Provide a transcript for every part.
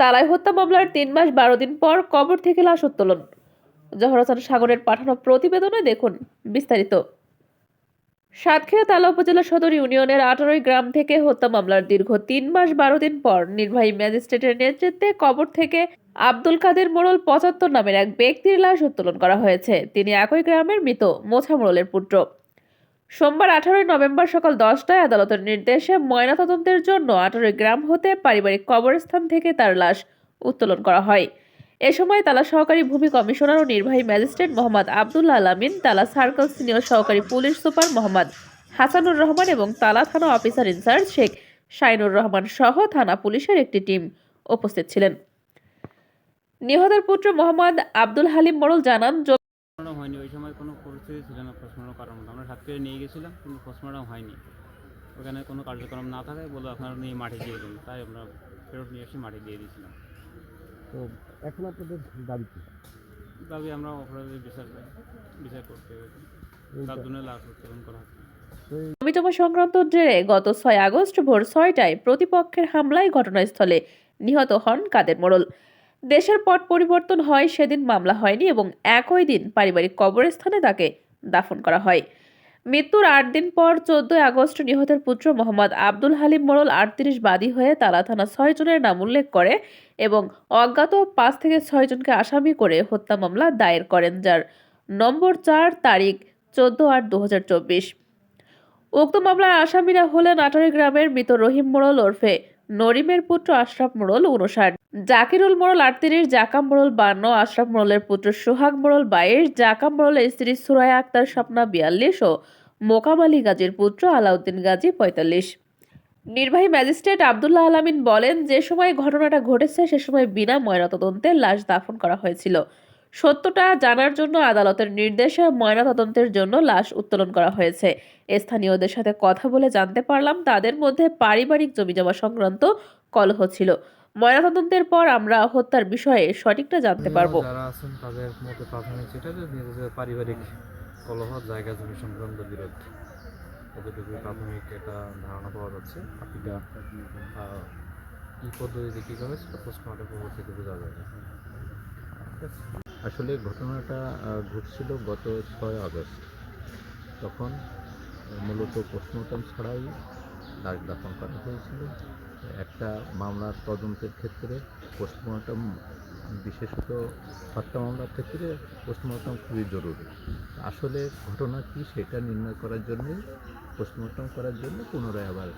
তালাই হত্যা মামলার তিন মাস বারো দিন পর কবর থেকে লাশ উত্তোলন। জহর হাসান সাগরের পাঠানো প্রতিবেদনে দেখুন বিস্তারিত। সাতক্ষীরা তালা উপজেলা সদর ইউনিয়নের আঠারোই গ্রাম থেকে হত্যা মামলার দীর্ঘ তিন মাস বারো দিন পর নির্বাহী ম্যাজিস্ট্রেটের নেতৃত্বে কবর থেকে আব্দুল কাদের মোড়ল পঁচাত্তর নামের এক ব্যক্তির লাশ উত্তোলন করা হয়েছে। তিনি একই গ্রামের মৃত মোছা মোড়লের পুত্র। সোমবার আঠারোই নভেম্বর সকাল দশটায় আদালতের নির্দেশে ময়নাতদন্তের জন্য আঠারোই গ্রাম হতে পারিবারিক কবরস্থান থেকে তার লাশ উত্তোলন করা হয়। এ সময় তালা সহকারী ভূমি কমিশনার ও নির্বাহী magistrate Mohammad Abdullah Alamin, Tala circle senior সহকারী পুলিশ সুপার মোহাম্মদ হাসানুর রহমান এবং তালা থানা officer in charge Sheikh Shainur Rahman সহ থানা পুলিশের একটি টিম উপস্থিত ছিলেন। নিহতের পুত্র মোহাম্মদ আব্দুল হালিম মোড়ল জানান হয়নি, ওই সময় কোনো পরিস্থিতি ছিল না পোস্টমর্টম করার মতো আমরা সাতক্ষীরা নিয়ে গেছিলাম কিন্তু পোস্টমর্টম হয়নি। ওখানে কোনো কার্যক্রম না থাকায় বলে আপনারা নিয়ে মাঠে দিয়ে দিন তাই আমরা ফেরত নিয়ে এসে মাঠে দিয়ে দিয়েছিলাম। তো এখন আপনাদের দাবি কি? দাবি আমরা অপরাধের বিচার বিচার করতে হবে। তার জন্য লাশ উত্তোলন করা হচ্ছে। তো জমিজমা সংক্রান্ত জেরে গত ছয় আগস্ট ভোর ছয়টায় প্রতিপক্ষের হামলায় ঘটনাস্থলে নিহত হন কাদের মোড়ল। দেশের পট পরিবর্তন হয় সেদিন মামলা হয়নি এবং একই দিন পারিবারিক কবরস্থানে তাকে দাফন করা হয়। মৃত্যুর আট দিন পর চোদ্দই আগস্ট নিহতের পুত্র মোহাম্মদ আব্দুল হালিম মোড়ল আটত্রিশ বাদী হয়ে তালা থানা ছয় জনের নাম উল্লেখ করে এবং অজ্ঞাত পাঁচ থেকে ছয় জনকে আসামি করে হত্যা মামলা দায়ের করেন, যার নম্বর চার তারিখ চোদ্দ আট দু হাজার চব্বিশ। উক্ত মামলার আসামিরা হলেন আটারি গ্রামের মৃত রহিম মোড়ল ওরফে নরিমের পুত্র আশরাফ মোড়ল উনষাট জাকিরুল মোড়ল আটত্রিশ, জাকাম মোড়ল বান্ন, আশরাফ মোড়লের পুত্র সোহাগ মোড়ল বাইশ, জাকাম মোড়লের স্ত্রী সুরায়া আক্তার স্বপ্না বিয়াল্লিশ ও মোকাম আলী গাজীর পুত্র আলাউদ্দিন গাজী পঁয়তাল্লিশ। নির্বাহী ম্যাজিস্ট্রেট আবদুল্লাহ আলামিন বলেন, যে সময় ঘটনাটা ঘটেছে, সে সময় বিনা ময়নাতদন্তে লাশ দাফন করা হয়েছিল। সত্যটা জানার জন্য আদালতের নির্দেশে ময়নাতদন্তের জন্য লাশ উত্তোলন করা হয়েছে। স্থানীয়দের সাথে কথা বলে জানতে পারলাম তাদের মধ্যে পারিবারিক জমিজমা সংক্রান্ত কলহ ছিল। ময়নাতদন্তের পর আমরা হত্যার বিষয়ে সঠিকটা জানতে পারব। যারা আছেন তাদের মধ্যে প্রাথমিক যেটা যে নিজেদের পারিবারিক কলহ জায়গা জমি সংক্রান্ত বিরোধ। কতটুকু প্রাথমিক এটা ধারণা পাওয়া যাচ্ছে। বাকিটা কি পদ্ধতিতে কী হবে সেটা পোস্টমর্টম পদ্ধতিতে বোঝা যাবে। ঠিক আছে? আসলে ঘটনাটা ঘটছিল গত ছয় আগস্ট। তখন মূলত পোস্টমর্টম ছাড়াই লাশ দাফন করা হয়েছিল। একটা মামলার তদন্তের ক্ষেত্রে পোস্টমর্টম, বিশেষত হত্যা মামলার ক্ষেত্রে পোস্টমর্টম খুবই জরুরি। আসলে ঘটনা কি সেটা নির্ণয় করার জন্যে, পোস্টমর্টম করার জন্য পুনরায় আবার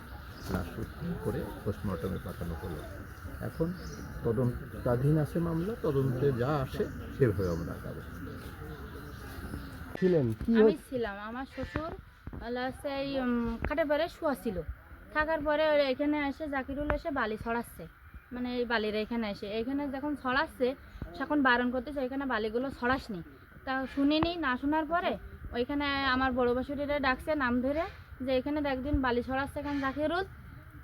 লাশ উত্তোলন করে পোস্টমর্টমে পাঠানো হলো। এখন তদন্তাধীন আছে মামলা তদন্তে যা আসে সেভাবে আমরা আগাবো ছিলেন? কি আমি ছিলাম আমার শ্বশুর সেই খাটে পরে শোয়া ছিল। থাকার পরে এখানে এসে জাকিরুল এসে বালি ছড়াচ্ছে। মানে এই বালির এখানে এসে। এখানে যখন ছড়াচ্ছে তখন বারণ করতেছে এখানে বালিগুলো ছড়াসনি। তা শুনিনি না শোনার পরে ওইখানে আমার বড় বাসুরিরা ডাকছে নাম ধরে যে এখানে একদিন বালি ছড়াচ্ছে এখানে জাকিরুল?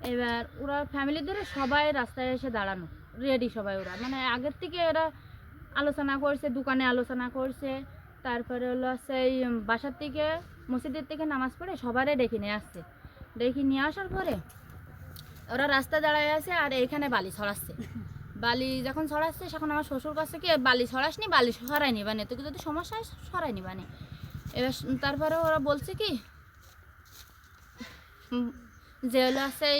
এবার ওরা ফ্যামিলি ধরে সবাই রাস্তায় এসে দাঁড়ানো রেডি সবাই ওরা। মানে আগের থেকে ওরা আলোচনা করছে, দোকানে আলোচনা করছে। তারপরে হলো সেই বাসার থেকে, মসজিদের থেকে নামাজ পড়ে সবারে ডেকে নিয়ে আসছে। ডেকে নিয়ে আসার পরে ওরা রাস্তা দাঁড়ায় আছে আর এখানে বালি ছড়াচ্ছে। বালি যখন ছড়াচ্ছে, তখন আমার শ্বশুর কাছে কি, বালি ছড়াসনি, বালি সরাই নিবানে তোকে যদি সমস্যা হয় সরাই নিবানে এবার স- তারপরে ওরা বলছে কি যে হলো সেই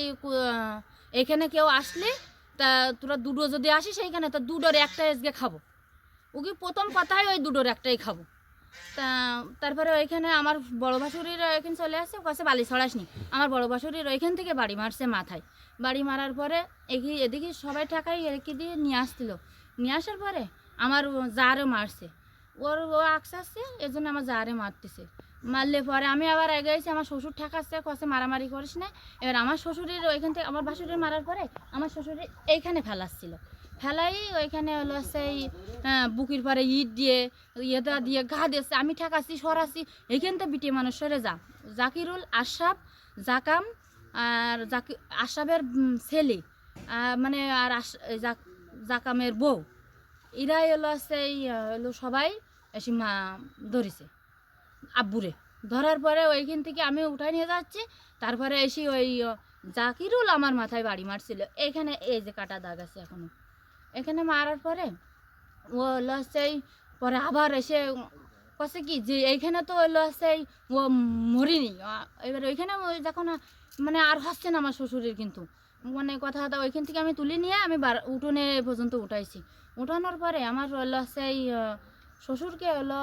এখানে কেউ আসলে তা তোরা দুটো যদি আসিস এইখানে তা দুটোর একটা এসগে খাব। ওকে প্রথম কথাই ওই দুটোর একটাই খাব। তা তারপরে ওইখানে আমার বড় ভাসুরির এখানে চলে আসছে কাছে বালি ছড়াসনি। আমার বড় ভাসুরির ওইখান থেকে বাড়ি মারছে মাথায়। বাড়ি মারার পরে এগি এদিকে সবাই টাকাই এদিকে দিয়ে নিয়ে আসছিল। নিয়ে আসার পরে আমার জারে মারছে। ওর ও আক্স আসছে এর জন্য আমার জারে মারতেছে। মারলে পরে আমি আবার আগে এসে আমার শ্বশুর ঠেকাচ্ছে কষে মারামারি করিস না। এবার আমার শ্বশুরের ওইখান থেকে আমার ভাসুরের মারার পরে আমার শ্বশুরের এইখানে ফেলাচ্ছিল। ফেলাই ওইখানে হলো সেই আহ, বুকির পরে ইট দিয়ে ইয়েটা দিয়ে ঘা দিয়েছে। আমি ঠেকাচ্ছি সরাচ্ছি এইখান তো বিটে মানুষ সরে যা। জাকিরুল আশরাফ জাকাম আর জাকি আশরাফের উম, ছেলে মানে আর জাকামের বউ। এরাই হলো সেই হলো সবাই এসে মা ধরেছে। আব্বুরে। ধরার পরে ওইখান থেকে আমি উঠাই নিয়ে যাচ্ছি, তারপরে এসে ওই জাকিরুল আমার মাথায় বাড়ি মারছিল। এখানে এই যে কাটা দাগ আছে এখনও। এখানে মারার পরে ও লসেই পরে আবার এসে কছে কি যে এইখানে তো ওই লসেই ও মরিনি। এবার ওইখানে ওই যখন মানে আর হচ্ছে না আমার শ্বশুরের কিন্তু। মানে কথা কথা ওইখান থেকে আমি তুলে নিয়ে আমি উঠোনে পর্যন্ত উঠাইছি। উঠানোর পরে আমার হলো সেই শ্বশুরকে হলো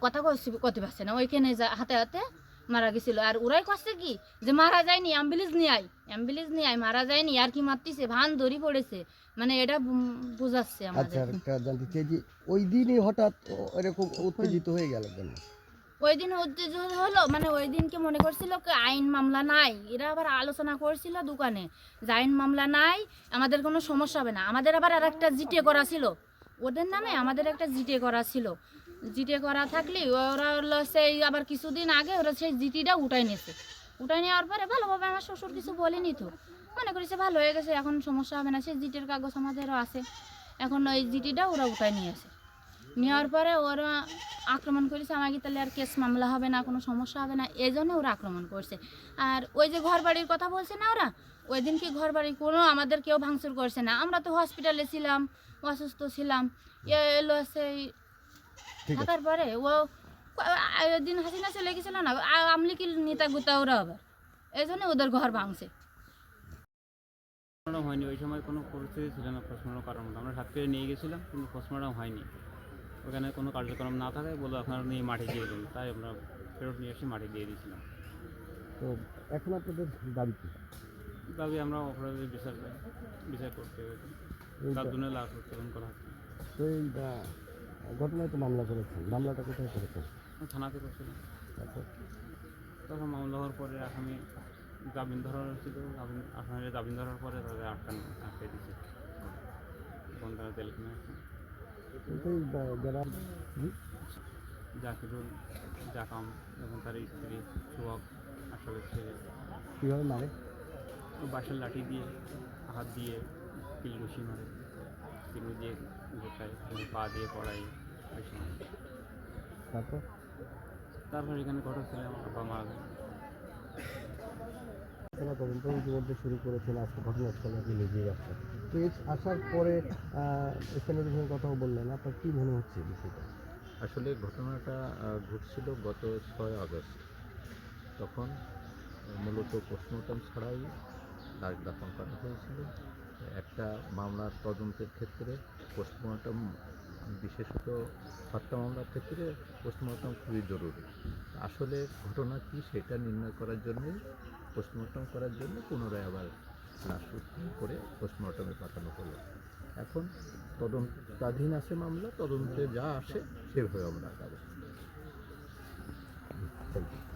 কথা করতে পারছে না। ওইখানে যা- হাতে হাতে মারা গেছিল। আর ওরাই কষ্ট কি যে মারা যায়নি অ্যাম্বুলেন্স নিয়ে আই অ্যাম্বুলেন্স নিয়ে আয় মারা যায়নি আর কি মারতিছে ভান ধরি পড়েছে। মানে এটা বুঝাচ্ছে আচ্ছা আমাদের জানতে চাই ওই দিনই হঠাৎ এরকম উত্তেজিত হয়ে গেল কেন? ওই দিন উত্তেজিত হলো মানে ওই দিনকে মনে করছিল কি আইন মামলা নাই। এরা আবার আলোচনা করছিল দোকানে যে আইন মামলা নাই আমাদের কোনো সমস্যা হবে না। আমাদের আবার আর একটা জিটে করা ছিল। ওদের নামে আমাদের একটা জিটে করা ছিল। জিটে করা থাকলে ওরা হলো সেই আবার কিছুদিন আগে ওরা সেই জিটিটা উঠাই নিয়েছে। উঠাই নেওয়ার পরে ভালোভাবে আমার শ্বশুর কিছু বলেনি তো। মনে করি সে ভালো হয়ে গেছে, এখন সমস্যা হবে না। সেই জিটের কাগজ আমাদেরও আছে। এখন ওই জিটিটা ওরা উঠাই নিয়েছে নেওয়ার পরে ওরা আক্রমণ করেছে। আমাকে তাহলে আর কেস মামলা হবে না কোনো সমস্যা হবে না। এই জন্য ওরা আক্রমণ করছে। আর ওই যে ঘর বাড়ির কথা বলছে না ওরা? ওই দিন কি ঘর বাড়ি কোনো আমাদের কেউ ভাঙচুর করছে না? আমরা তো হসপিটালে ছিলাম অসুস্থ ছিলাম। এ এলো সেই থাকার পরে ও দিন হাসিনা চলে গেছিল না? আমলি কি নেতা গুতা ওরা আবার? এই জন্য ওদের ঘর ভাঙছে। হয়নি ওই সময় কোনো পরিস্থিতি ছিল না করার মতো। আমরা করে নিয়ে গেছিলাম কিন্তু পোস্টমর্টম হয়নি। ওখানে কোনো কার্যক্রম না থাকায় বলে আপনারা নিয়ে মাঠে দিয়ে দিন। তাই আমরা ফেরত নিয়ে এসে মাঠে দিয়ে দিয়েছিলাম। তো এখন আপনাদের দাবি কি? দাবি আমরা অপরাধের বিচার বিচার করতে হবে। তার জন্য লাশ উত্তোলন করা হচ্ছে। তো এই ঘটনায় তো মামলা করেছেন। মামলাটা কোথায় করেছেন? থানাতে করছিলাম। তারপর তখন মামলা হওয়ার পরে আসামি জামিন ধরা হয়েছিল। জামিন আসামিরা জামিন ধরার পরে তাদের আটকানো আটকে দিচ্ছে তখন তারা জেল জাকিরুল জাকাম এবং তার স্ত্রী সুহক আসলে ছেলে কীভাবে মারে? বাঁশের লাঠি দিয়ে হাত দিয়ে কিলুসি মারে। কিলু দিয়ে গোটায় পা দিয়ে পড়াই ওই সময় তারপর? তারপর এখানে ছেলে আমার বাবা মারা যায় তদন্ত ইতিমধ্যে শুরু করেছেন আজকে ঘটনাস্থলে। আপনি নিজেই আসছেন এই আসার পরে সঙ্গে কথাও বললেন। আপনার কী মনে হচ্ছে বিষয়টা? আসলে ঘটনাটা ঘটছিল গত ছয় আগস্ট। তখন মূলত পোস্টমর্টম ছাড়াই লাশ দাফন করা হয়েছিল। একটা মামলার তদন্তের ক্ষেত্রে পোস্টমর্টম, বিশেষত হত্যা মামলার ক্ষেত্রে পোস্টমর্টম খুবই জরুরি। আসলে ঘটনা কী সেটা নির্ণয় করার জন্যই, পোস্টমর্টম করার জন্য পুনরায় আবার লাশ করে পোস্টমর্টমে পাঠানো হলো। এখন তদন্তাধীন আছে মামলা, তদন্তে যা আসে, সেভাবে আমরা ইউ